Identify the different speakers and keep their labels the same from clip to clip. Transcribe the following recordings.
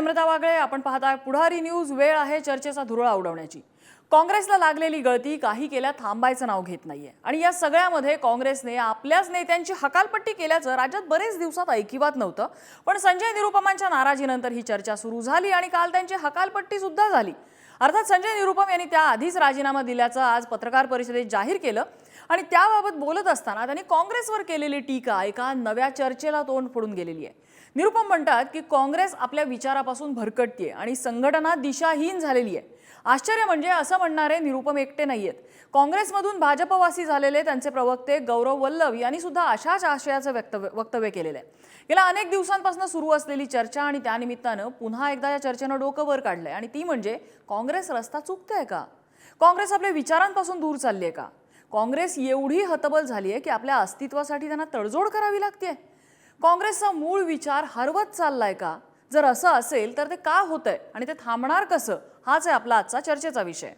Speaker 1: नम्रता वागळे आपण पाहताय पुढारी न्यूज वेळ आहे चर्चेचा धुरळा उडवण्याची. काँग्रेसला लागलेली गळती काही केल्या थांबायचं नाव घेत नाहीये. आणि या सगळ्यामध्ये काँग्रेसने आपल्याच नेत्यांची हकालपट्टी केल्याचं राज्यात बरेच दिवसात ऐकिवात नव्हतं. पण संजय निरुपमांच्या नाराजीनंतर ही चर्चा सुरू झाली आणि काल त्यांची हकालपट्टी सुद्धा झाली. अर्थात संजय निरुपम यांनी त्याआधीच राजीनामा दिल्याचं आज पत्रकार परिषदेत जाहीर केलं. आणि त्याबाबत बोलत असताना त्यांनी काँग्रेसवर केलेली टीका एका नव्या चर्चेला तोंड फोडून गेलेली आहे. निरुपम म्हणतात की काँग्रेस आपल्या विचारापासून भरकटते आणि संघटना दिशाहीन झालेली आहे. आश्चर्य म्हणजे असं म्हणणारे निरुपम एकटे नाही आहेत काँग्रेसमधून भाजपवासी झालेले त्यांचे प्रवक्ते गौरव वल्लभ यांनी सुद्धा अशाच आशयाचं वक्तव्य वक्तव्य केलेलं आहे. गेल्या अनेक दिवसांपासून सुरू असलेली चर्चा आणि त्यानिमित्तानं पुन्हा एकदा या चर्चेनं डोकं वर काढलंय आणि ती म्हणजे काँग्रेस रस्ता चुकतंय का? काँग्रेस आपल्या विचारांपासून दूर चालली आहे का? काँग्रेस एवढी हतबल झाली आहे की आपल्या अस्तित्वासाठी त्यांना तडजोड करावी लागते काँग्रेसचा मूळ विचार हरवत चाललाय का? जर असं असेल तर ते का होतंय? आणि ते थांबणार कसं? हाच आहे आपला आजचा चर्चेचा विषय.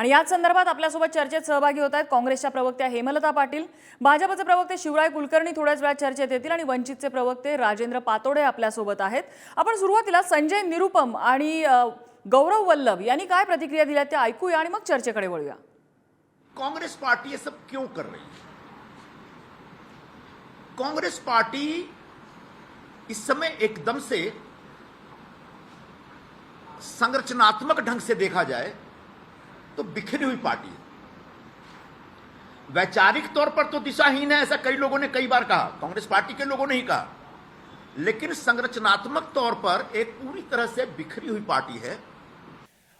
Speaker 1: आणि याच संदर्भात आपल्यासोबत चर्चेत सहभागी होत आहेत काँग्रेसच्या प्रवक्त्या हेमलता पाटील. भाजपचे प्रवक्ते शिवराय कुलकर्णी थोड्याच वेळात चर्चेत येतील आणि वंचितचे प्रवक्ते राजेंद्र पातोडे आपल्यासोबत आहेत. आपण सुरुवातीला संजय निरुपम आणि गौरव वल्लभ यांनी काय प्रतिक्रिया दिल्या त्या ऐकूया आणि मग चर्चेकडे वळूया.
Speaker 2: कांग्रेस पार्टी ये सब क्यों कर रही है? कांग्रेस पार्टी इस समय एकदम से संरचनात्मक ढंग से देखा जाए तो बिखरी हुई पार्टी है। वैचारिक तौर पर तो दिशाहीन है, ऐसा कई लोगों ने कई बार कहा। कांग्रेस पार्टी के लोगों ने ही कहा। लेकिन संरचनात्मक तौर पर एक पूरी तरह से बिखरी हुई पार्टी है।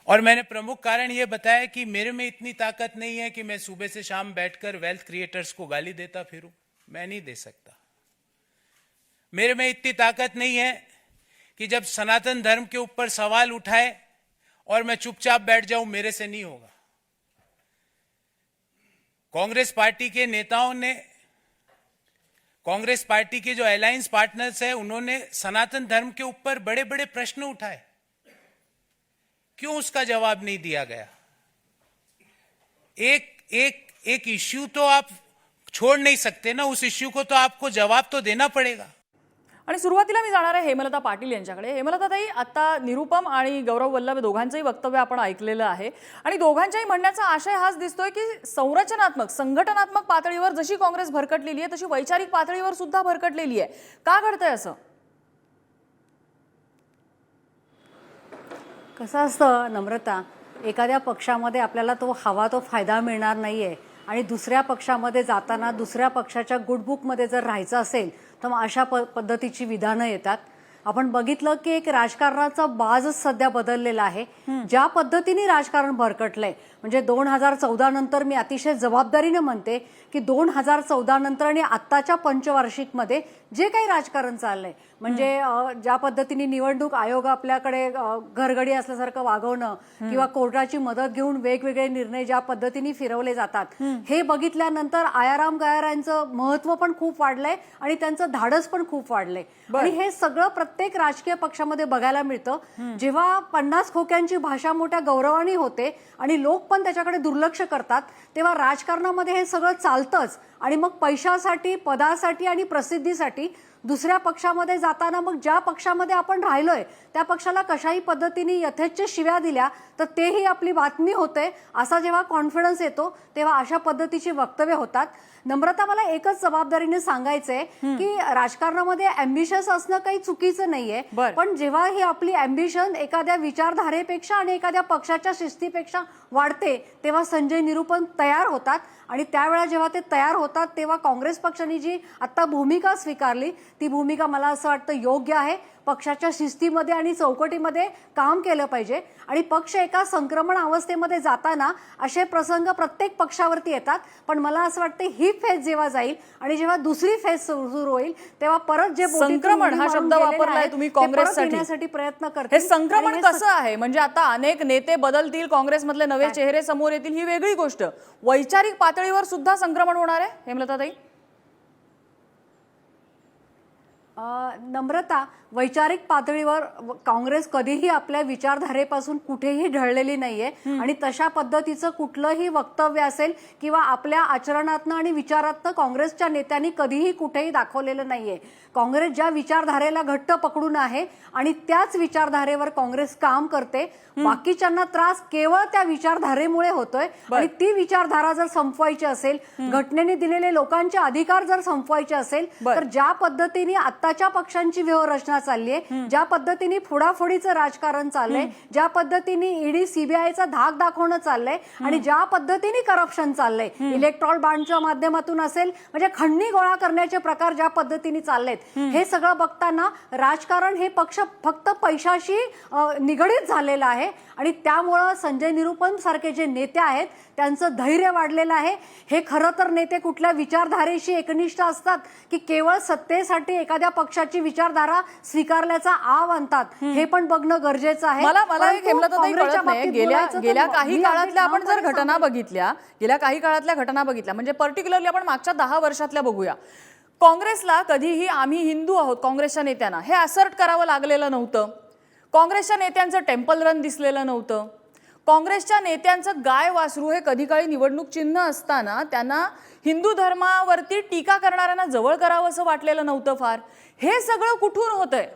Speaker 3: और मैंने प्रमुख कारण यह बताया कि मेरे में इतनी ताकत नहीं है कि मैं सुबह से शाम बैठकर वेल्थ क्रिएटर्स को गाली देता फिरूं। मैं नहीं दे सकता। मेरे में इतनी ताकत नहीं है कि जब सनातन धर्म के ऊपर सवाल उठाए और मैं चुपचाप बैठ जाऊँ, मेरे से नहीं होगा। कांग्रेस पार्टी के नेताओं ने, कांग्रेस पार्टी के जो अलायंस पार्टनर्स हैं, उन्होंने सनातन धर्म के ऊपर बड़े बड़े प्रश्न उठाए। क्यों उसका जवाब नहीं दिया गया? एक एक एक इश्यू तो आप छोड़ नहीं सकते ना, उस इश्यू को तो आपको जवाब तो देना पड़ेगा।
Speaker 1: आणि सुरुवातीला मी जाणार आहे हेमलता पाटील यांच्याकडे. हेमलताताई आता निरुपम आणि गौरव वल्लभ दोघांचंही वक्तव्य आपण ऐकलेलं आहे. आणि दोघांच्याही म्हणण्याचा आशय हाच दिसतोय की संरचनात्मक संघटनात्मक पातळीवर जशी काँग्रेस भरकटलेली आहे तशी वैचारिक पातळीवर सुद्धा भरकटलेली आहे. का घडतंय असं?
Speaker 4: कसं असतं नम्रता एखाद्या पक्षामध्ये आपल्याला तो हवा तो फायदा मिळणार नाही आहे आणि दुसऱ्या पक्षामध्ये जाताना दुसऱ्या पक्षाच्या गुडबुकमध्ये जर राहायचं असेल तर मग अशा प पद्धतीची विधानं येतात. आपण बघितलं की एक राजकारणाचा बाजच सध्या बदललेला आहे. ज्या पद्धतीने राजकारण भरकटलंय म्हणजे दोन हजार चौदा नंतर मी अतिशय जबाबदारीने म्हणते की दोन हजार चौदा नंतर आणि आत्ताच्या पंचवार्षिकमध्ये जे काही राजकारण चाललंय म्हणजे ज्या पद्धतीने निवडणूक आयोग आपल्याकडे घरगडी असल्यासारखं वागवणं किंवा कोर्टाची मदत घेऊन वेगवेगळे निर्णय ज्या पद्धतीने फिरवले जातात हे बघितल्यानंतर आयाराम गयारांचं महत्त्व पण खूप वाढलंय आणि त्यांचं धाडस पण खूप वाढलंय. आणि हे सगळं प्रत्येक राजकीय पक्षामध्ये बघायला मिळतं. जेव्हा पन्नास खोक्यांची भाषा मोठ्या गौरवाने होते आणि लोक पण त्याच्याकडे दुर्लक्ष करतात तेव्हा राजकारणामध्ये हे सगळं चालतंच. आणि मग पैशासाठी पदासाठी आणि प्रसिद्धीसाठी दुसऱ्या पक्षामध्ये जाताना मग ज्या पक्षामध्ये आपण राहिलोय त्या पक्षाला कशाही पद्धतीने यथेच्छ शिव्या दिल्या तर तेही आपली बातमी होते. असा जेव्हा कॉन्फिडन्स येतो तेव्हा अशा पद्धतीची वक्तव्य होतात. नम्रता मला एकच जबाबदारीने सांगायचंय की राजकारणामध्ये अम्बिशियस असणं काही चुकीचं नाहीये. पण जेव्हा ही आपली अम्बिशन एखाद्या विचारधारेपेक्षा आणि एखाद्या पक्षाच्या शिस्तीपेक्षा वाढते तेव्हा संजय निरूपण तयार होतात. आणि त्यावेळा जेव्हा ते तयार होतात तेव्हा काँग्रेस पक्षाने जी आत्ता भूमिका स्वीकारली ती भूमिका मला असं वाटतं योग्य आहे. पक्षाच्या शिस्तीमध्ये आणि चौकटीमध्ये काम केलं पाहिजे. आणि पक्ष एका संक्रमण अवस्थेमध्ये जाताना असे प्रसंग प्रत्येक पक्षावरती येतात. पण मला असं वाटतं ही फेज जेव्हा जाईल आणि जेव्हा दुसरी फेज सुरू होईल तेव्हा परत जे
Speaker 1: संक्रमण हा शब्द वापरलाय तुम्ही काँग्रेससाठी.
Speaker 4: येण्यासाठी प्रयत्न करतील.
Speaker 1: हे संक्रमण कसं आहे? म्हणजे आता अनेक नेते बदलतील काँग्रेसमधले नवे चेहरे समोर येतील ही वेगळी गोष्ट. वैचारिक पातळीवर सुद्धा संक्रमण होणार आहे हेमलता ताई
Speaker 4: अ, नम्रता वैचारिक पातळीवर काँग्रेस कधीही आपल्या विचारधारेपासून कुठेही ढळलेली नाहीये. आणि तशा पद्धतीचं कुठलंही वक्तव्य असेल किंवा आपल्या आचरणातनं आणि विचारातनं काँग्रेसच्या नेत्यांनी कधीही कुठेही दाखवलेलं नाहीये. काँग्रेस ज्या विचारधारेला घट्ट पकडून आहे आणि त्याच विचारधारेवर काँग्रेस काम करते बाकीच्यांना त्रास केवळ त्या विचारधारेमुळे होतोय आणि ती विचारधारा जर संपवायची असेल घटनेने दिलेले लोकांचे अधिकार जर संपवायचे असेल. तर ज्या पद्धतीने आत्ताच्या पक्षांची व्यूहरचना चालली आहे ज्या पद्धतीने फोडाफोडीचं राजकारण चाललंय ज्या पद्धतीने ईडी सीबीआयचा धाक दाखवणं चाललंय आणि ज्या पद्धतीने करप्शन चाललंय. इलेक्ट्रॉल बाँडच्या माध्यमातून असेल म्हणजे खंडणी गोळा करण्याचे प्रकार ज्या पद्धतीने चाललेत हे सगळं बघताना राजकारण हे पक्ष फक्त पैशाशी निगडीत झालेलं आहे. आणि त्यामुळं संजय निरुपम सारखे जे नेते आहेत त्यांचं धैर्य वाढलेलं आहे. हे खरं तर नेते कुठल्या विचारधारेशी एकनिष्ठ असतात की केवळ सत्तेसाठी एखाद्या पक्षाची विचारधारा स्वीकारल्याचा आव आणतात? हे पण बघणं गरजेचं आहे.
Speaker 1: मला मला गेल्या गेल्या काही काळातल्या आपण जर घटना बघितल्या गेल्या काही काळातल्या घटना बघितल्या म्हणजे पर्टिक्युलरली आपण मागच्या दहा वर्षातल्या बघूया. काँग्रेसला कधीही आम्ही हिंदू आहोत काँग्रेसच्या नेत्यांना. हे असर्ट करावं लागलेलं नव्हतं. काँग्रेसच्या नेत्यांचं टेम्पल रन दिसलेलं नव्हतं. काँग्रेसच्या नेत्यांचं गाय वासरू हे कधी काळी निवडणूक चिन्ह असताना त्यांना हिंदू धर्मावरती टीका करणाऱ्यांना जवळ करावं असं वाटलेलं नव्हतं फार. हे सगळं कुठून होतंय?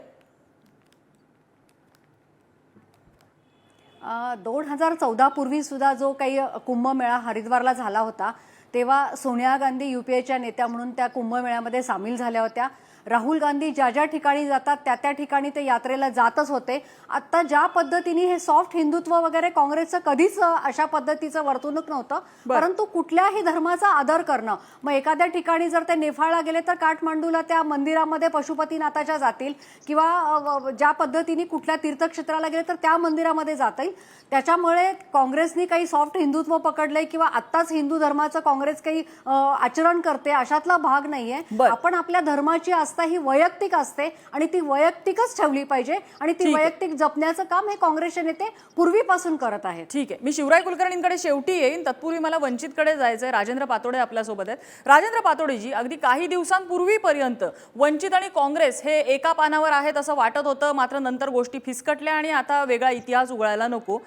Speaker 4: दोन हजार चौदा सुद्धा जो काही कुंभमेळा हरिद्वारला झाला होता तेव्हा सोनिया गांधी युपीएच्या नेत्या म्हणून त्या कुंभमेळ्यामध्ये सामील झाल्या होत्या. राहुल गांधी ज्या ज्या ठिकाणी जातात त्या त्या ठिकाणी ते यात्रेला जातच होते. आता ज्या पद्धतीने हे सॉफ्ट हिंदुत्व वगैरे काँग्रेसचं कधीच अशा पद्धतीचं वर्तणूक नव्हतं. परंतु कुठल्याही धर्माचा आदर करणं मग एखाद्या ठिकाणी जर ते नेफाळला गेले तर काठमांडूला त्या मंदिरामध्ये पशुपतीनाथाच्या जातील किंवा ज्या पद्धतीने कुठल्या तीर्थक्षेत्राला गेले तर त्या मंदिरामध्ये जातील. त्याच्यामुळे काँग्रेसनी काही सॉफ्ट हिंदुत्व पकडलंय किंवा आत्ताच हिंदू धर्माचं काँग्रेस काही आचरण करते अशातला भाग नाहीये. आपण आपल्या धर्माची आस्था ही वैयक्तिक असते आणि ती वैयक्तिकच ठेवली पाहिजे आणि ती. वैयक्तिक जपण्याचं काम हे काँग्रेसचे नेते पूर्वीपासून करत आहेत.
Speaker 1: ठीक आहे. मी शिवराय कुलकर्णींकडे शेवटी येईन. तत्पूर्वी मला वंचितकडे जायचंय. राजेंद्र पातोडे आपल्यासोबत आहेत. राजेंद्र पातोडेजी अगदी काही दिवसांपूर्वीपर्यंत वंचित आणि काँग्रेस हे एका पानावर आहेत असं वाटत होतं. मात्र नंतर गोष्टी फिसकटल्या आणि आता वेगळा इतिहास उघडायला नको.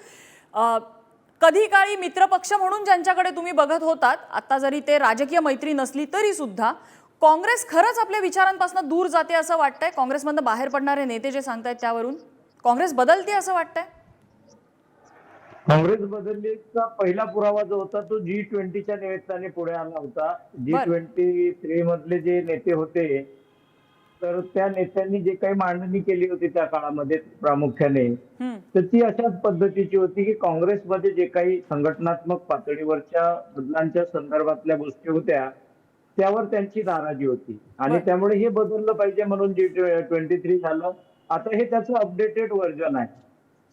Speaker 1: कधी काळी मित्रपक्ष म्हणून ज्यांच्याकडे तुम्ही बघत होतात आता जरी ते राजकीय मैत्री नसली तरी सुद्धा काँग्रेस खरंच आपल्या विचारांपासून दूर जाते असं वाटतंय काँग्रेसमधनं बाहेर पडणारे नेते जे सांगतायत त्यावरून काँग्रेस बदलते असं वाटतंय
Speaker 5: काँग्रेस बदललीचा पहिला पुरावा जो होता तो जी ट्वेंटीच्या निमित्ताने पुढे आला होता जी. ट्वेंटी थ्री मधले जे नेते होते तर त्या नेत्यांनी जे काही मांडणी केली होती त्या काळामध्ये प्रामुख्याने. तर ती अशाच पद्धतीची होती की काँग्रेसमध्ये जे काही संघटनात्मक पातळीवरच्या बदलांच्या संदर्भातल्या गोष्टी होत्या त्यावर त्यांची नाराजी होती. आणि. त्यामुळे हे बदललं पाहिजे म्हणून जी ट्वेंटी थ्री झालं. आता हे त्याचं अपडेटेड व्हर्जन आहे.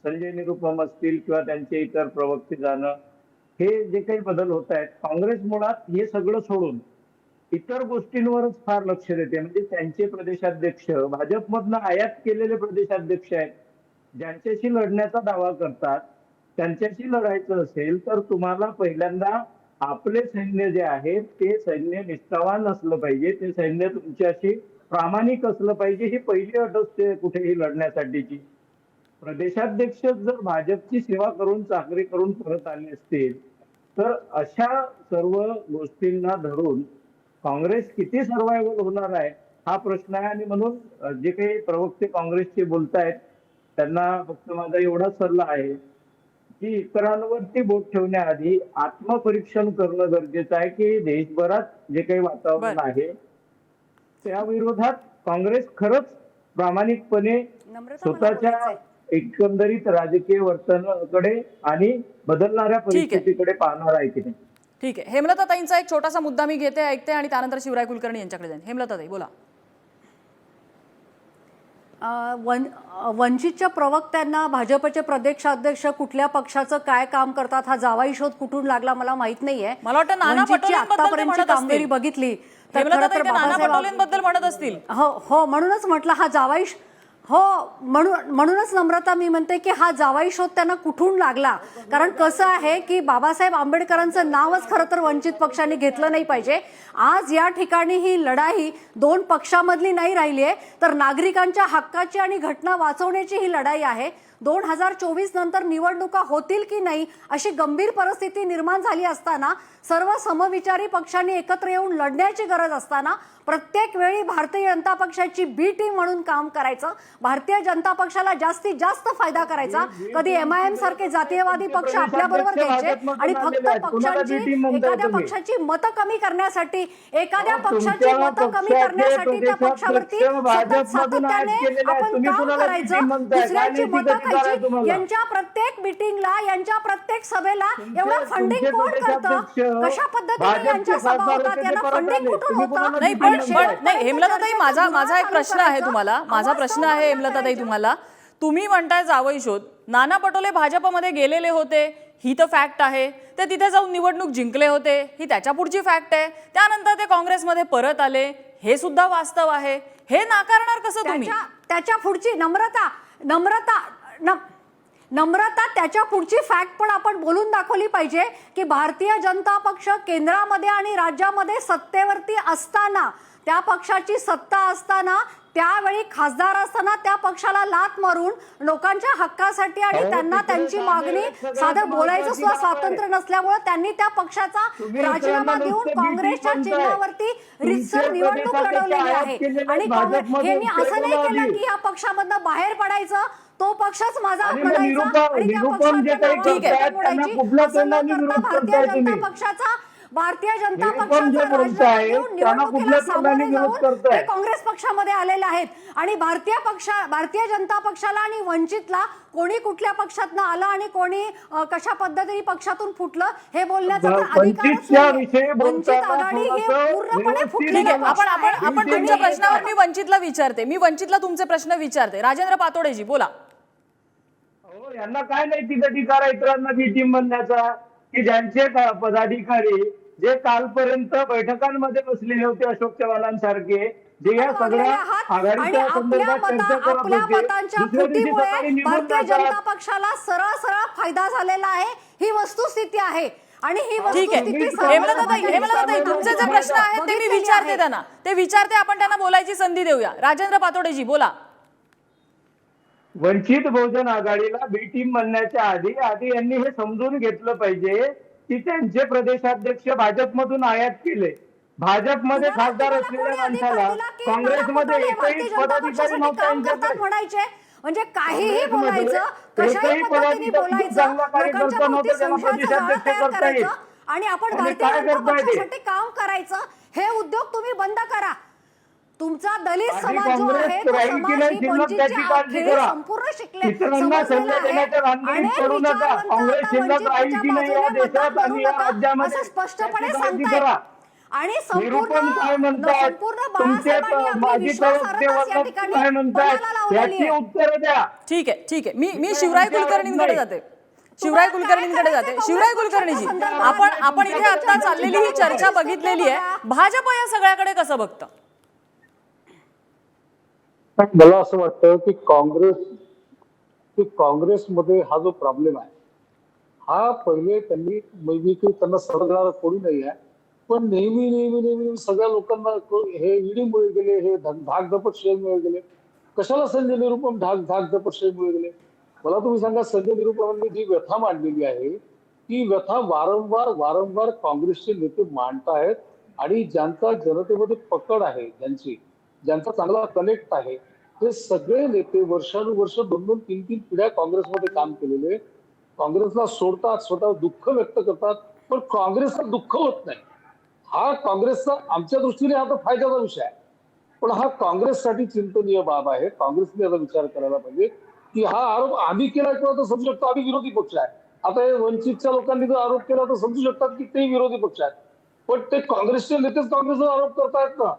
Speaker 5: संजय निरुपम असतील किंवा त्यांचे इतर प्रवक्ते जाणं हे जे काही बदल होत आहेत काँग्रेस मुळात हे सगळं सोडून इतर गोष्टींवरच फार लक्ष देते. म्हणजे त्यांचे प्रदेशाध्यक्ष भाजपमधनं आयात केलेले प्रदेशाध्यक्ष आहेत. ज्यांच्याशी लढण्याचा दावा करतात त्यांच्याशी लढायचं असेल तर तुम्हाला पहिल्यांदा आपले सैन्य जे आहे ते सैन्य निष्ठावान असलं पाहिजे. ते सैन्य तुमच्याशी प्रामाणिक असलं पाहिजे. ही पहिली अट असते कुठेही लढण्यासाठीची. प्रदेशाध्यक्ष जर भाजपची सेवा करून चाकरी करून परत आले असतील तर अशा सर्व गोष्टींना धरून काँग्रेस किती सर्वायवल होणार आहे हा प्रश्न आहे. आणि म्हणून जे काही प्रवक्ते काँग्रेसचे बोलतायत त्यांना फक्त माझा एवढाच सल्ला आहे. की इतरांवरती बोट ठेवण्याआधी आत्मपरीक्षण करणं गरजेचं आहे की देशभरात जे काही वातावरण. आहे त्या विरोधात काँग्रेस खरंच प्रामाणिकपणे स्वतःच्या. एकंदरीत राजकीय वर्तनाकडे आणि बदलणाऱ्या. परिस्थितीकडे पाहणार आहे की नाही
Speaker 1: ठीक आहे हेमलता ताईंचा एक छोटासा मुद्दा मी घेते ऐकते आणि त्यानंतर शिवराय कुलकर्णी यांच्याकडे जाईन हेमलता ताई बोला
Speaker 4: वन वंचितच्या प्रवक्त्यांना भाजपचे प्रदेशाध्यक्ष कुठल्या पक्षाचं काय काम करतात हा जावाई शोध कुठून लागला मला माहीत नाहीये
Speaker 1: मला वाटतं नाना
Speaker 4: वंचितची
Speaker 1: पटोलेंबद्दल ते
Speaker 4: आतापर्यंतची
Speaker 1: म्हणत
Speaker 4: कामगिरी. बघितली तर खरं बाबासाहेब
Speaker 1: पटोलेंबद्दल म्हणत असतील
Speaker 4: हो हो म्हणूनच म्हटलं हा जावाई हो म्हणून म्हणूनच नम्रता मी म्हणते की हा जावाई शोध त्यांना कुठून लागला? कारण कसं आहे की बाबासाहेब आंबेडकरांचं नावच खरं तर वंचित पक्षाने घेतलं नाही पाहिजे. आज या ठिकाणी ही लढाई दोन पक्षामधली नाही राहिली आहे तर नागरिकांच्या हक्काची आणि घटना वाचवण्याची ही लढाई आहे. दोन हजार चोवीस नंतर निवडणुका होतील की नाही अशी गंभीर परिस्थिती निर्माण झाली असताना सर्व समविचारी पक्षांनी एकत्र येऊन लढण्याची गरज असताना प्रत्येक वेळी भारतीय जनता पक्षाची बी टीम म्हणून काम करायचं. भारतीय जनता पक्षाला जास्तीत जास्त फायदा करायचा. कधी एम आय एम सारखे जातीयवादी पक्ष आपल्या बरोबर घ्यायचे आणि फक्त पक्षांची एखाद्या पक्षाची मतं कमी करण्यासाठी एखाद्या पक्षाची मतं कमी करण्यासाठी त्या पक्षावरती सतत सातत्याने आपण काम करायचं. दुसऱ्यांची मतं खायची. यांच्या प्रत्येक मिटिंगला यांच्या प्रत्येक सभेला एवढं फंडिंग कोण करतं? कशा पद्धतीने यांच्या सभा होतात? यांना फंडिंग कुठून होतं?
Speaker 1: नाही पण नाही हेमलताताई माझा माझा एक प्रश्न आहे तुम्हाला. माझा प्रश्न आहे हेमलताताई तुम्हाला. तुम्ही म्हणताय जावई शोध. नाना पटोले भाजपमध्ये गेलेले होते. ही तर फॅक्ट आहे. ते तिथे जाऊन निवडणूक जिंकले होते. ही त्याच्या पुढची फॅक्ट आहे. त्यानंतर ते काँग्रेसमध्ये परत आले. हे सुद्धा वास्तव आहे. हे नाकारणार कसं तुम्ही?
Speaker 4: त्याच्या पुढची नम्रता नम्रता नम्रता त्याच्या पुढची फॅक्ट पण आपण बोलून दाखवली पाहिजे की भारतीय जनता पक्ष केंद्रामध्ये आणि राज्यामध्ये सत्तेवरती असताना त्या पक्षाची सत्ता असताना त्यावेळी खासदार असताना त्या पक्षाला लात मारून लोकांच्या हक्कासाठी आणि त्यांना त्यांची मागणी साधं बोलायचं सुद्धा. स्वातंत्र्य नसल्यामुळे त्यांनी त्या पक्षाचा राजीनामा देऊन काँग्रेसच्या. चिन्हावरती रितसर निवडणूक लढवलेली आहे आणि हे मी असं नाही केलं. की या पक्षामधनं बाहेर पडायचं तो पक्षच माझा
Speaker 5: आणि मग निरुपम जे काही
Speaker 1: करतायत.
Speaker 5: त्यांना कुठल्या तोंडाने विरोध करताय तुम्ही?
Speaker 4: पक्षाचा भारतीय जनता
Speaker 5: निरुपम
Speaker 4: पक्षाचा
Speaker 5: जे
Speaker 4: राजीनामा
Speaker 5: बोलताय,
Speaker 4: देऊन
Speaker 5: त्यांना
Speaker 4: निवडणुकीला
Speaker 5: कुठल्या तोंडाने
Speaker 4: सामोरे
Speaker 5: विरोध
Speaker 4: जाऊन
Speaker 5: करताय?
Speaker 4: ते काँग्रेस पक्षामध्ये आलेले आहेत आणि भारतीय पक्षा भारतीय जनता पक्षाला आणि वंचितला कोणी कुठल्या पक्षातनं आलं आणि कोणी अ, कशा पद्धतीने पक्षातून फुटलं हे बोलण्याचा तर अधिकारच
Speaker 5: वंचितच्या
Speaker 4: नाहीये.
Speaker 5: विषयी
Speaker 4: वंचित
Speaker 5: बोलताना
Speaker 4: आघाडी ही
Speaker 5: थोडंसं
Speaker 4: पूर्णपणे
Speaker 5: व्यवस्थित
Speaker 4: फुटलेली
Speaker 1: ठीक आहे. आपण आपण
Speaker 4: आहे.
Speaker 1: आपण
Speaker 5: आणि
Speaker 1: तुमच्या प्रश्नावर मी वंचितला विचारते मी वंचितला तुमचे प्रश्न विचारते राजेंद्र पातोडेजी बोला
Speaker 5: यांना काय नैतिक इतरांना बी टीम बनण्याचा की ज्यांचे पदाधिकारी जे कालपर्यंत बैठकांमध्ये बसलेले होते अशोक चव्हाणांसारखे जे या सगळ्या आघाडीच्या संदर्भात चर्चा करत होते
Speaker 4: भारतीय जनता. पक्षाला सरळ सरळ फायदा झालेला आहे. ही वस्तुस्थिती आहे. आणि ही
Speaker 1: ठीक आहे. तुमचे जे प्रश्न आहेत ते मी विचारते. त्यांना. ते विचारते आपण त्यांना बोलायची संधी देऊया. राजेंद्र पातोडेजी बोला.
Speaker 5: वंचित बहुजन आघाडीला बी टीम बनण्याच्या आधी आधी यांनी हे समजून घेतलं पाहिजे की त्यांचे प्रदेशाध्यक्ष भाजपमधून आयात केले भाजपमध्ये खासदार असलेल्या माणसाला काँग्रेसमध्ये एकही पदाधिकारी नव्हता
Speaker 4: म्हणायचे म्हणजे काहीही बोलायचं कशाही पद्धतीने बोलायचं लोकांच्या भोवती संशयाचं तयार. करायचं आणि आपण भारतीय जनता? पक्षासाठी काम करायचं हे उद्योग तुम्ही बंद करा तुमचा दलित समाज जो आहे तो समाज ही. संपूर्ण शिकले समजलेला आहे. अनेक. विचारवंत वंचिताच्या बाजूने मतदान
Speaker 5: आणि
Speaker 4: असं स्पष्टपणे सांगतायत. संपूर्ण
Speaker 5: म्हणतात?
Speaker 4: संपूर्ण
Speaker 5: तुमचे
Speaker 4: बाळासाहेबांनी या ठिकाणी.
Speaker 5: उत्तरं द्या.
Speaker 1: ठीक आहे ठीक आहे. मी मी शिवराय कुलकर्णींकडे जाते. शिवराय कुलकर्णींकडे जाते. शिवराय कुलकर्णीजी आपण? आपण इथे आता चाललेली ही चर्चा बघितलेली आहे. भाजप या सगळ्याकडे कसं बघतं?
Speaker 6: पण मला असं वाटतं की काँग्रेस की काँग्रेसमध्ये हा जो प्रॉब्लेम आहे हा पहिले त्यांनी मी की त्यांना सरकार कोणी नाही आहे पण नेहमी नेहमी नेहमी सगळ्या लोकांना हे ईडीमुळे गेले हे धा- धाकधपट शेमुळे गेले. कशाला संजय निरुपम धाक धाक धाकधपट शेमुळे गेले? मला तुम्ही सांगा संजय निरुपमांनी जी व्यथा मांडलेली आहे ती व्यथा वारंवार वारंवार काँग्रेसचे नेते मांडतायत आणि ज्यांचा जनतेमध्ये पकड आहे ज्यांची ज्यांचा चांगला कनेक्ट आहे ते सगळे नेते वर्षानुवर्ष दोन दोन तीन तीन पिढ्या काँग्रेसमध्ये काम केलेले काँग्रेसला सोडतात स्वतः दुःख व्यक्त करतात पण काँग्रेसला दुःख होत नाही. हा काँग्रेसचा आमच्या दृष्टीने हा तर फायद्याचा विषय आहे. पण हा काँग्रेससाठी चिंतनीय बाब आहे. काँग्रेसने याचा विचार करायला पाहिजे की हा आरोप आम्ही केला किंवा तर समजू शकतो आम्ही विरोधी पक्ष आहे. आता हे वंचितच्या लोकांनी जर आरोप केला तर समजू शकतात की ते विरोधी पक्ष आहेत. पण ते काँग्रेसचे नेतेच काँग्रेसवर आरोप करतायत ना.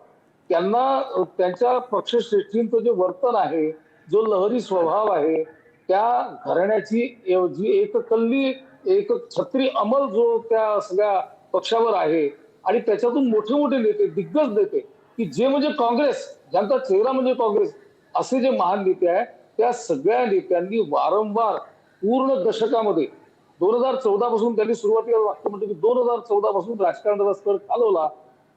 Speaker 6: त्यांना त्यांच्या पक्षश्रेष्ठींचं जे वर्तन आहे जो लहरी स्वभाव आहे त्या घराण्याची जी एक एककल्ली एक छत्री अमल जो त्या सगळ्या पक्षावर आहे आणि त्याच्यातून मोठे मोठे नेते दिग्गज नेते की जे म्हणजे काँग्रेस ज्यांचा चेहरा म्हणजे काँग्रेस असे जे महान नेते आहे त्या सगळ्या नेत्यांनी वारंवार पूर्ण दशकामध्ये दोन हजार चौदा पासून त्यांनी सुरुवातीला वाक्य म्हणतो की दोन हजार चौदा पासून राजकारणाचा स्तर चालवला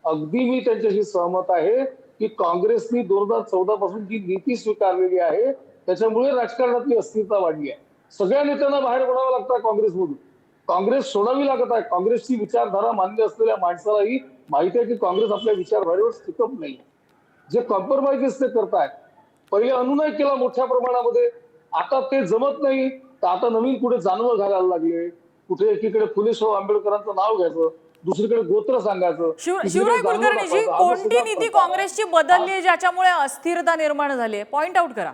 Speaker 6: अगदी मी त्यांच्याशी सहमत आहे की काँग्रेसनी दोन हजार चौदा पासून जी नीती स्वीकारलेली आहे त्याच्यामुळे राजकारणातली अस्थिरता वाढली आहे. सगळ्या नेत्यांना बाहेर पडावं लागतं काँग्रेसमधून. काँग्रेस सोडावी लागत आहे. काँग्रेसची विचारधारा मान्य असलेल्या माणसालाही माहिती आहे की काँग्रेस आपल्या विचारधारेवर टिकत नाही. जे कॉम्प्रोमाइजेस ते करतायत पहिले अनुनय केला मोठ्या प्रमाणामध्ये. आता ते जमत नाही. तर आता नवीन कुठे जानवं घालायला लागले. कुठे एकीकडे फुले शाहू आंबेडकरांचं नाव घ्यायचं. दुसरीकडे गोत्र सांगायचं
Speaker 1: शिवराय कुलकर्णीजी कोणती नीती. काँग्रेसची बदलली आहे ज्याच्यामुळे अस्थिरता निर्माण झाली आहे पॉइंट आउट करा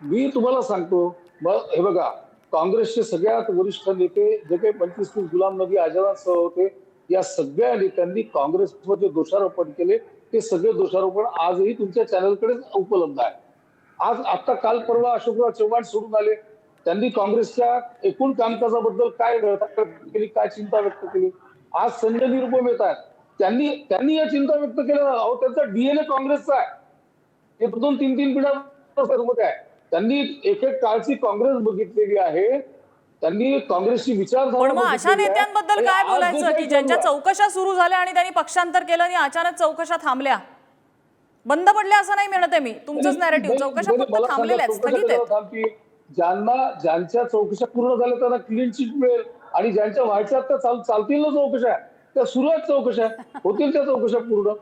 Speaker 6: मी तुम्हाला सांगतो मग हे बघा काँग्रेसचे सगळ्यात वरिष्ठ नेते जे काही पंचवीस तीस गुलाम नबी आझादांसह होते या सगळ्या नेत्यांनी काँग्रेसवर जे दोषारोपण केले ते सगळे दोषारोपण आजही तुमच्या चॅनलकडेच उपलब्ध आहे आज आता काल परवा अशोकराव चव्हाण सोडून आले त्यांनी काँग्रेसच्या एकूण कामकाजाबद्दल काय केली काय चिंता व्यक्त केली? आज संजय निरुपम येत आहेत त्यांनी त्यांनी या चिंता व्यक्त केल्या. अहो त्यांचा डीएनए काँग्रेसचा आहे. हे दोन तीन तीन पिढ्या सर्वत आहे. त्यांनी एक एक काळची काँग्रेस बघितलेली आहे. त्यांनी काँग्रेसची विचारधारा
Speaker 1: पण मग अशा. नेत्यांबद्दल काय बोलायचं की ज्यांच्या चौकशा सुरू झाल्या आणि त्यांनी पक्षांतर केलं आणि अचानक चौकशा थांबल्या? बंद पडल्या असं नाही म्हणत आहे मी. तुमचंच नॅरेटिव्ह चौकशा फक्त थांबलेल्या आहेत. स्थगित आहेत?
Speaker 6: ज्यांना ज्यांच्या चौकशा पूर्ण झाल्या त्यांना क्लीन चिट मिळेल. आणि ज्यांच्या व्हायच्या त्या चाल चालतील ना चौकशा त्या सुरू आहेत चौकशा होतील त्या चौकशा पूर्ण.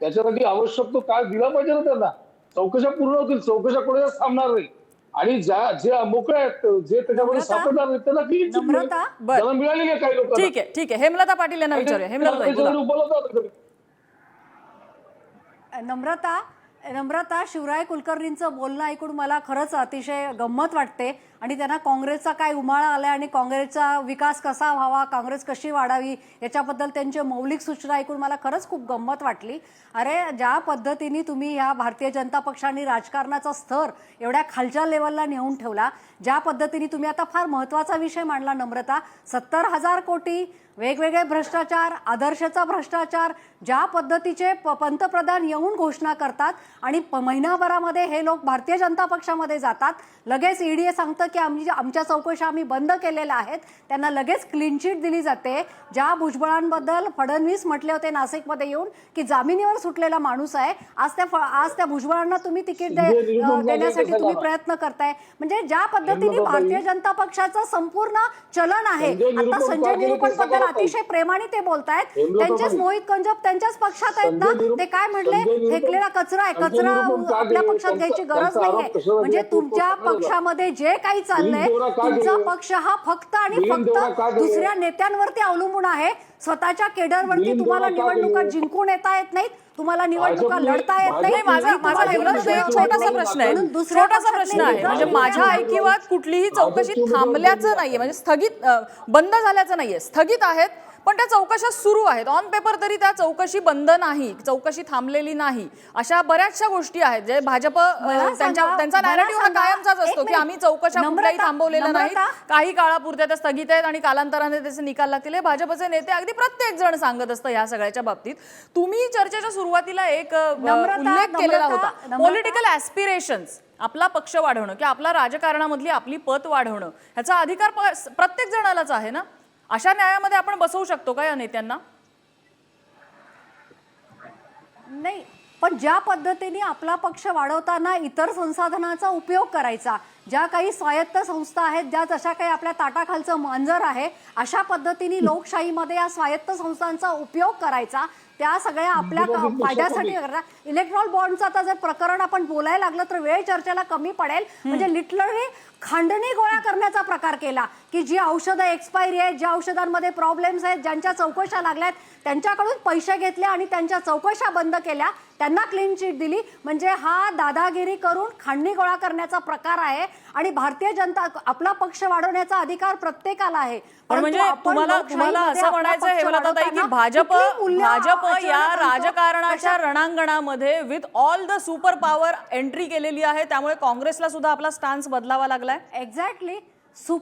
Speaker 6: त्याच्यासाठी आवश्यक तो काळ दिला पाहिजे ना त्यांना. चौकशा पूर्ण होतील चौकशा कोणाच्याच थांबणार नाही. आणि ज्या जे मोकळे आहेत जे त्याच्यामध्ये? सापडणार नाही त्यांना क्लीन चिट मिळेल. त्यांना मिळालेली आहे काही लोकांना.
Speaker 1: ठीक आहे ठीक आहे. हेमलता पाटील यांना विचारूया. हेमलता
Speaker 6: उपलब्ध.
Speaker 4: नम्रता? नम्रता शिवराय कुलकर्णींचं बोलणं ऐकून मला खरंच अतिशय गंमत वाटते. आणि त्यांना काँग्रेसचा काय उमाळा आलाय आणि काँग्रेसचा विकास कसा व्हावा काँग्रेस कशी वाढावी याच्याबद्दल त्यांची मौलिक सूचना ऐकून मला खरंच खूप गंमत वाटली. अरे ज्या पद्धतीने तुम्ही ह्या भारतीय जनता पक्षाने राजकारणाचा स्तर एवढ्या खालच्या लेवलला नेऊन ठेवला ज्या पद्धतीने तुम्ही आता फार महत्त्वाचा विषय मांडला नम्रता सत्तर हजार कोटी वेगवेगळे भ्रष्टाचार आदर्शचा भ्रष्टाचार ज्या पद्धतीचे प पंतप्रधान येऊन घोषणा करतात आणि प महिनाभरामध्ये हे लोक भारतीय जनता पक्षामध्ये जातात लगेच ईडीए सांगतं की आम्ही आमच्या चौकशा आम्ही बंद केलेल्या आहेत त्यांना लगेच क्लीन चिट दिली जाते. ज्या भुजबळांबद्दल फडणवीस म्हटले होते नाशिकमध्ये येऊन की जामिनीवर सुटलेला माणूस आहे आज त्या आज त्या भुजबळांना तुम्ही तिकीट दे-
Speaker 6: निरुपम
Speaker 4: अं, देण्यासाठी तुम्ही प्रयत्न करताय. म्हणजे ज्या पद्धतीने भारतीय जनता पक्षाचं संपूर्ण चलन आहे. आता संजय
Speaker 6: निरुपमबद्दल
Speaker 4: अतिशय प्रेमाने ते बोलतायत त्यांचेच मोहित कंजप त्यांच्याच पक्षात आहेत ना ते काय
Speaker 6: निरुपम-
Speaker 4: फेकलेला कचरा आहे कचरा आपल्या? पक्षात घ्यायची गरज नाहीये म्हणजे तुमच्या. पक्षामध्ये जे काही चाललंय तुमचा? पक्ष हा फक्त आणि फक्त? दुसऱ्या नेत्यांवरती अवलंबून आहे स्वतःच्या केडरवरती तुम्हाला निवडणुका? जिंकून येता येत नाहीत तुम्हाला निवडणुका लढता येत नाही?
Speaker 1: माझा माझा एक छोटासा प्रश्न आहे. छोटासा प्रश्न आहे. म्हणजे माझ्या ऐकिवात कुठलीही चौकशी थांबल्याचं नाहीये. म्हणजे स्थगित बंद झाल्याचं नाहीये. स्थगित आहेत. पण त्या चौकशा सुरू आहेत. ऑन पेपर तरी त्या चौकशी बंद नाही चौकशी थांबलेली नाही. अशा बऱ्याचशा गोष्टी आहेत जे भाजप त्यांच्या त्यांचा नॅरेटिव्ह हा कायमचाच असतो की. आम्ही चौकशा कुठल्याही थांबवलेल्या
Speaker 4: नम्रता-
Speaker 1: काही काळापुरत्या त्या स्थगित आहेत आणि कालांतराने त्याचे निकाल लागतील. हे भाजपचे नेते अगदी प्रत्येक जण सांगत असतं ह्या सगळ्याच्या बाबतीत. तुम्ही चर्चेच्या सुरुवातीला एक उल्लेख केलेला होता. पॉलिटिकल ऍस्पिरेशन्स आपला पक्ष वाढवणं किंवा आपला राजकारणामधली आपली पत वाढवणं ह्याचा अधिकार प्रत्येक जणालाच आहे ना? अशा न्यायामध्ये आपण बसवू शकतो का या नेत्यांना?
Speaker 4: नाही पण ज्या पद्धतीने आपला पक्ष वाढवताना इतर संसाधनाचा उपयोग करायचा ज्या काही स्वायत्त संस्था आहेत ज्या जशा काही आपल्या ताटाखालचं मांजर आहे अशा पद्धतीने लोकशाहीमध्ये या स्वायत्त संस्थांचा उपयोग करायचा त्या सगळ्या आपल्या फायद्यासाठी करता इलेक्ट्रॉल बॉन्डचं आता जर प्रकरण आपण बोलायला लागलं तर वेळ चर्चेला कमी पडेल. म्हणजे लिटरली खंडणी गोळा करण्याचा प्रकार केला की जी औषधं एक्सपायरी आहेत ज्या औषधांमध्ये प्रॉब्लेम्स आहेत ज्यांच्या चौकशा लागल्यात त्यांच्याकडून पैसे घेतले आणि त्यांच्या चौकशा बंद केल्या त्यांना क्लीन चिट दिली. म्हणजे हा दादागिरी करून खंडणी गोळा करण्याचा प्रकार आहे आणि भारतीय जनता आपला पक्ष वाढवण्याचा अधिकार प्रत्येकाला आहे.
Speaker 1: म्हणजे तुम्हाला तुम्हाला असं म्हणायचं
Speaker 4: पक्ष
Speaker 1: हे मला ताई की भाजप भाजप या? राजकारणाच्या रणांगणामध्ये with all the super power entry केलेली आहे. त्यामुळे काँग्रेसला सुद्धा आपला स्टान्स बदलावा लागलाय.
Speaker 4: एक्झॅक्टली सु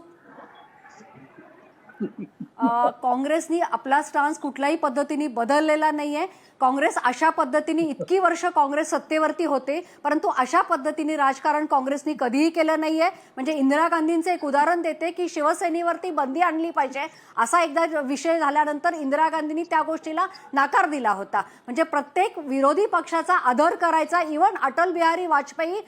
Speaker 4: अ, काँग्रेसनी आपला स्टान्स कुठल्याही पद्धतीने बदललेला नाहीये. काँग्रेस अशा पद्धतीने इतकी वर्ष काँग्रेस सत्तेवरती होते परंतु अशा पद्धतीने राजकारण काँग्रेसनी कधीही केलं नाहीये. म्हणजे इंदिरा गांधींचं एक उदाहरण देते की शिवसेनेवरती बंदी आणली पाहिजे असा एकदा विषय झाल्यानंतर इंदिरा गांधींनी त्या गोष्टीला नाकार दिला होता. म्हणजे प्रत्येक विरोधी पक्षाचा आदर करायचा इवन अटल बिहारी वाजपेयी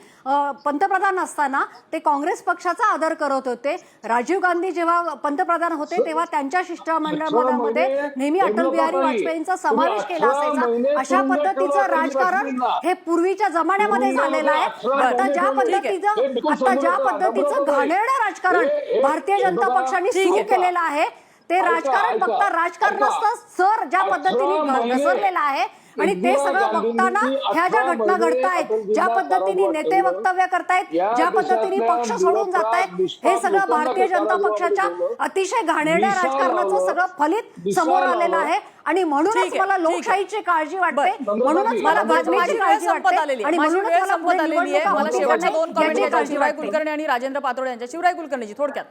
Speaker 4: पंतप्रधान असताना ते काँग्रेस पक्षाचा आदर करत होते. राजीव गांधी जेव्हा पंतप्रधान होते तेव्हा त्यांच्या शिष्टमंडळामध्ये नेहमी अटल बिहारी वाजपेयींचा समावेश केला
Speaker 6: अठरा
Speaker 4: अशा पद्धतीचं राजकारण. हे पूर्वीच्या जमान्यामध्ये झालेलं आहे आता ज्या. पद्धतीचं
Speaker 6: हे
Speaker 4: आता ज्या. पद्धतीचं. घाणेरडं राजकारण भारतीय जनता पक्षाने सुरू. केलेलं आहे ते राजकारण फक्त राजकारण. नसतं सर ज्या पद्धतीने
Speaker 6: महिने
Speaker 4: घसरलेलं आहे आणि ते सगळं बघताना ह्या ज्या घटना घडतायत ज्या पद्धतीने नेते. वक्तव्य करतायत ज्या पद्धतीने पक्ष सोडून जात आहेत हे सगळं भारतीय जनता पक्षाच्या. अतिशय घाणेरड्या राजकारणाचं. सगळं फलित समोर आलेलं. आहे आणि म्हणूनच मला. लोकशाहीची काळजी वाटते म्हणूनच मला भाजपची काळजी वाटते आणि म्हणूनच मला
Speaker 1: संपत आलेली आहे मला शेवटच्या दोन कमेंट शिवराय. कुलकर्णी आणि राजेंद्र पातोडे यांच्या शिवराय कुलकर्णीची थोडक्यात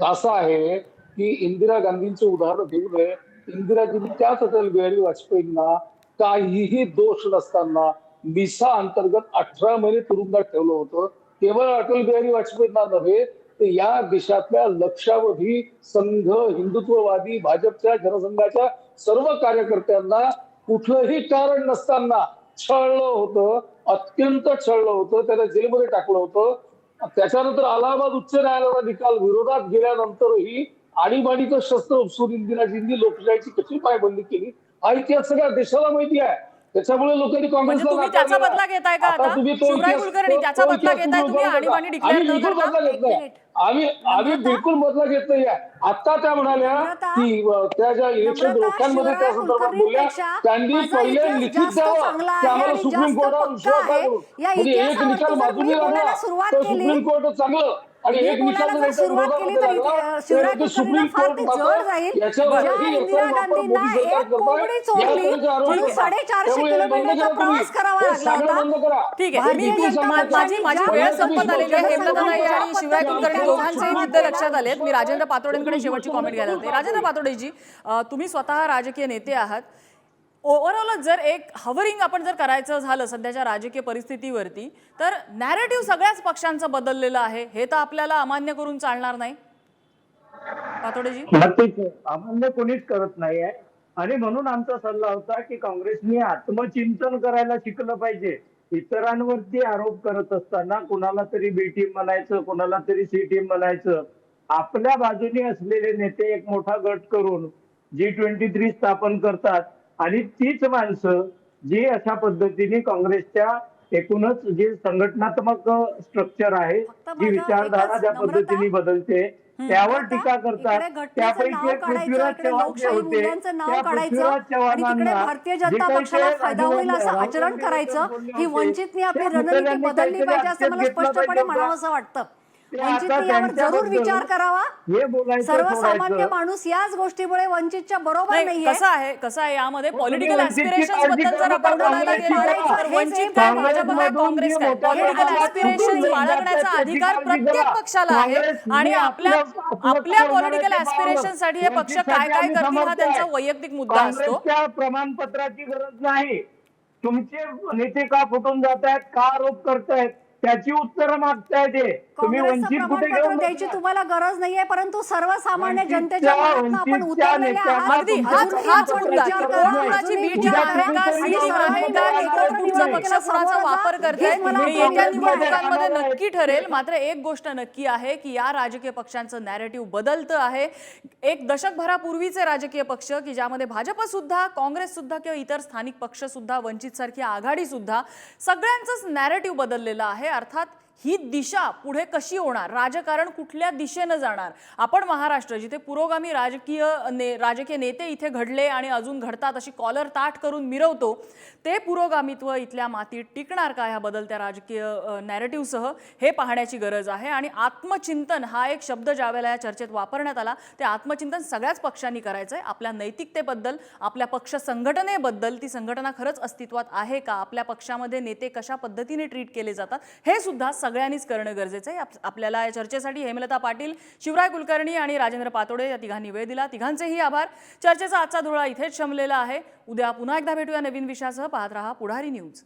Speaker 6: असं आहे की इंदिरा गांधींचं उदाहरण देऊ नये. इंदिराजींनी त्याच अटल बिहारी वाजपेयींना काहीही दोष नसताना मिसा अंतर्गत अठरा महिने तुरुंगात ठेवलं होतं. केवळ अटल बिहारी वाजपेयींना नव्हे तर या देशातल्या लक्षावधी संघ हिंदुत्ववादी भाजपच्या जनसंघाच्या सर्व कार्यकर्त्यांना कुठलंही कारण नसताना छळलं होतं. अत्यंत छळलं होतं. त्याला जेलमध्ये टाकलं होतं. त्याच्यानंतर अलाहाबाद उच्च न्यायालयाचा निकाल विरोधात गेल्यानंतरही आणीबाणीचं शस्त्र उपसून इंदिराजींनी लोकशाहीची कशी पायबंदी केली? हा इतिहास सगळ्या देशाला माहिती आहे. त्याच्यामुळे लोकांनी
Speaker 1: म्हणजे
Speaker 6: काँग्रेसला
Speaker 1: तुम्ही त्याचा बदला. घेताय का आता? शिवराय कुलकर्णी, त्याचा बदला घेताय
Speaker 6: तुम्ही
Speaker 1: आणीबाणी declare
Speaker 6: आम्ही
Speaker 1: न करता?
Speaker 6: आम्ही? बिलकुल बदला घेत नाही आता त्या म्हणाल्या? की त्या ज्या इलेक्शन रोख्यांमध्ये त्या संदर्भात बोलल्या त्यांनी पहिले लिखित द्यावं की आम्हाला सुप्रीम कोर्टावर विश्वास
Speaker 4: आहे.
Speaker 6: म्हणजे एक निकाल बाजूने लागला तर सुप्रीम कोर्ट चांगलं
Speaker 4: बोलायला जर सुरुवात केली तर इथे फार ते जड जाईल. ज्या इंदिरा गांधींना एक. कोंबडी चोरली म्हणून. साडेचारशे किलोमीटरचा. प्रवास करावा लागला होता.
Speaker 1: ठीक आहे. मी माझी माझी वेळ संपत आलेली आहे.
Speaker 6: पद्धतीने
Speaker 1: हेमलता नाई आणि कुलकर्णी मुद्दे
Speaker 6: ज्या
Speaker 1: लक्षात आलेत. मी राजेंद्र पातोडेंकडे शेवटची कॉमेंट घ्यायला होते राजेंद्र पातोडेजी तुम्ही स्वतः राजकीय नेते आहात. ओव्हरऑल जर एक हवरिंग आपण जर करायचं झालं सध्याच्या राजकीय परिस्थितीवरती तर नॅरेटिव्ह सगळ्याच पक्षांचं बदललेलं आहे. हे तर आपल्याला अमान्य करून चालणार नाही. पातोडेजी?
Speaker 5: नक्कीच. अमान्य कोणीच करत नाही आहे आणि म्हणून आमचा सल्ला होता की काँग्रेसने आत्मचिंतन करायला शिकलं पाहिजे. इतरांवरती आरोप करत असताना कुणाला तरी बी टीम म्हणायचं कुणाला तरी सी टीम म्हणायचं. आपल्या बाजूने असलेले नेते एक मोठा गट करून जी ट्वेंटी थ्री स्थापन करतात. आणि तीच माणसं जी अशा पद्धतीने काँग्रेसच्या एकूणच जे संघटनात्मक स्ट्रक्चर आहे जी विचारधारा ज्या पद्धतीने बदलते त्यावर टीका करतात. त्यापैकी एक पृथ्वीराज चव्हाण जे होते. त्या पृथ्वीराज चव्हाणांना
Speaker 4: भारतीय जनता पक्षाला फायदा होईल असं आचरण करायचं ही वंचितनी आपली रणनीती बदलली पाहिजे असं मला स्पष्टपणे म्हणावं असं वाटतं. यावर जरूर विचार करावा
Speaker 5: हे
Speaker 4: सर्वसामान्य. माणूस याच गोष्टीमुळे वंचितच्या बरोबर
Speaker 1: नाही
Speaker 4: नाहीये
Speaker 1: कसं आहे कसं आहे यामध्ये पॉलिटिकल ऍस्पिरेशन्स
Speaker 5: काळजी
Speaker 1: बद्दल जर आपण बोलायला गेलो. वंचित काय भाजप काय काँग्रेस काय पॉलिटिकल
Speaker 5: कुटुंब
Speaker 1: बाळगण्याचा अधिकार प्रत्येक पक्षाला आहे आणि आपल्या
Speaker 5: आपलं- आपलं
Speaker 1: आपल्या पॉलिटिकल
Speaker 5: पावलं.
Speaker 1: ऍस्पिरेशनसाठी हे पक्ष काय काय करतील हा त्यांचा. वैयक्तिक मुद्दा असतो
Speaker 5: प्रमाणपत्राची गरज नाही तुमचे नेते का फुटून जात आहेत का आरोप करतायत त्याची उत्तरं मागताय ते तुम्ही
Speaker 4: काँग्रेसचं
Speaker 5: वंचित कुठे
Speaker 4: प्रमाणपत्र
Speaker 5: घेऊन
Speaker 4: द्यायची? तुम्हाला गरज नाहीये परंतु सर्वसामान्य जनतेच्या मनातनं आपण
Speaker 5: वंचितच्या
Speaker 4: उतरलेले
Speaker 5: नेत्यांना
Speaker 4: आहात.
Speaker 1: अगदी
Speaker 5: तुमच्या
Speaker 1: हाच
Speaker 4: अजूनही
Speaker 1: हाच
Speaker 4: आपण
Speaker 1: मुद्दा
Speaker 4: विचार
Speaker 1: की
Speaker 4: करा,
Speaker 1: कोण कुणाची
Speaker 4: अजूनही
Speaker 1: बी
Speaker 5: उद्या
Speaker 1: टीम आहे का?
Speaker 5: कुठेतरी
Speaker 1: सी टीम आहे
Speaker 5: आपण
Speaker 1: का
Speaker 5: आपण
Speaker 1: एकत्र तुमचा
Speaker 5: आपण
Speaker 1: पक्ष
Speaker 4: आपण
Speaker 1: कुणाचा
Speaker 4: आपण
Speaker 1: वापर
Speaker 4: आपण
Speaker 1: करताय.
Speaker 4: हेच मला
Speaker 1: हे येत्या
Speaker 5: काँग्रेसमध्ये
Speaker 1: निवडणुकांमध्ये
Speaker 5: राहणार
Speaker 1: नक्की ठरेल. मात्र एक गोष्ट नक्की आहे की या राजकीय पक्षांचं नॅरेटिव्ह बदलतं आहे. एक दशकभरापूर्वीचे राजकीय पक्ष की ज्यामध्ये भाजप सुद्धा काँग्रेस सुद्धा किंवा इतर स्थानिक पक्ष सुद्धा वंचित सारखी आघाडी सुद्धा सगळ्यांचंच नॅरेटिव्ह बदललेलं आहे. अर्थात ही दिशा पुढे कशी होणार? राजकारण कुठल्या दिशेनं जाणार? आपण महाराष्ट्र जिथे पुरोगामी राजकीय ने राजकीय नेते इथे घडले आणि अजून घडतात अशी कॉलर ताट करून मिरवतो ते पुरोगामित्व इथल्या मातीत टिकणार का? ह्या बदलत्या राजकीय नॅरेटिव्हसह हे पाहण्याची गरज आहे. आणि आत्मचिंतन हा एक शब्द ज्यावेळेला या चर्चेत वापरण्यात आला ते आत्मचिंतन सगळ्याच पक्षांनी करायचं आहे आपल्या नैतिकतेबद्दल आपल्या पक्ष संघटनेबद्दल ती संघटना खरंच अस्तित्वात आहे का? आपल्या पक्षामध्ये नेते कशा पद्धतीने ट्रीट केले जातात? हे सुद्धा सगळ्यांनीच करणं गरजेचं आहे. आपल्याला या चर्चेसाठी हेमलता पाटील शिवराय कुलकर्णी आणि राजेंद्र पातोडे या तिघांनी वेळ दिला. तिघांचेही आभार. चर्चेचा आजचा धुळा इथेच शमलेला आहे. उद्या पुन्हा एकदा भेटूया नवीन विषयासह. पाहत रहा पुढारी न्यूज.